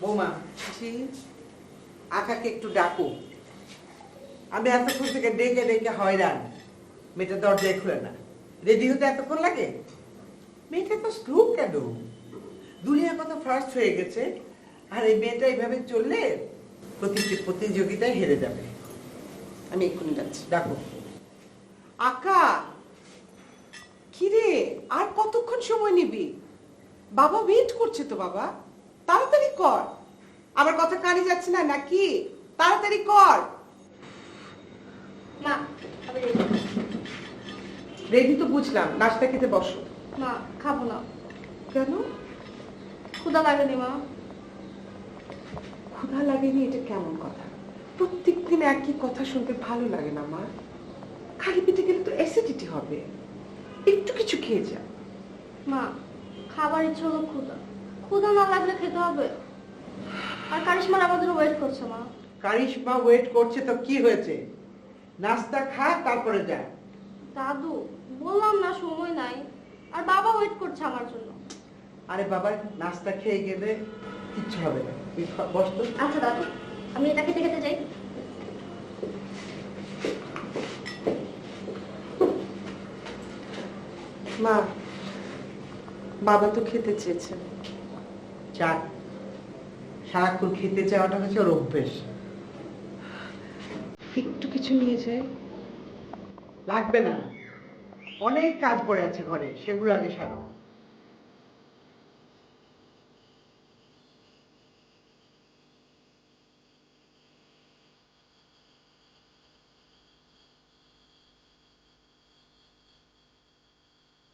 বৌমা আকাকে একটু ডাকো। আমি এতক্ষণ থেকে ডেকে ডেকে হয়রান। মেয়েটা দরজায় খুলে না। রেডি হতে এতক্ষণ লাগে? মেয়েটা তো স্লো কেন? দুনিয়া কত ফার্স্ট হয়ে গেছে। আর এই মেয়েটা এইভাবে চললে প্রতিটি প্রতিযোগিতায় হেরে যাবে। আমি এক্ষুনি যাচ্ছি। ডাকো। আকা! কিরে আর কতক্ষণ সময় নিবি? বাবা ওয়েট করছে তো বাবা। তাড়াতাড়ি কর। আমার কথা কানে যাচ্ছে না নাকি? তাড়াতাড়ি কর। মা রেডি। তো বুঝলাম নাস্তা খেতে বসো। মা খাব না। কেন? ক্ষুদা লাগেনি মা। ক্ষুধা লাগেনি এটা কেমন কথা? প্রত্যেকদিন একই কথা শুনতে ভালো লাগে না মা। খালি পেটে গেলে তো অ্যাসিডিটি হবে। একটু কিছু খেয়ে যা। মা খাবার ইচ্ছে হলো ক্ষুদা ক্ষুদা না লাগলে খেতে হবে। আর কারিশমার আমাদের ওয়েট করছে মা। কারিশমা ওয়েট করছে তো কি হয়েছে? নাস্তা খা তারপরে যা। দাদু বললাম না সময় নাই। আর বাবা ওয়েট করছে আমার জন্য। আরে বাবা নাস্তা খেয়ে গেলে কিচ্ছু হবে না। তুই বস তো। আচ্ছা দাদু আমি এটা খেতে খেতে যাই। মা বাবা তো খেতে চেয়েছে। চাক সারাক্ষণ খেতে চাওয়াটা হচ্ছে ওর অভ্যেস। একটু কিছু নিয়ে যাই। লাগবে না। অনেক কাজ পড়ে আছে ঘরে, সেগুলো আগে সারো।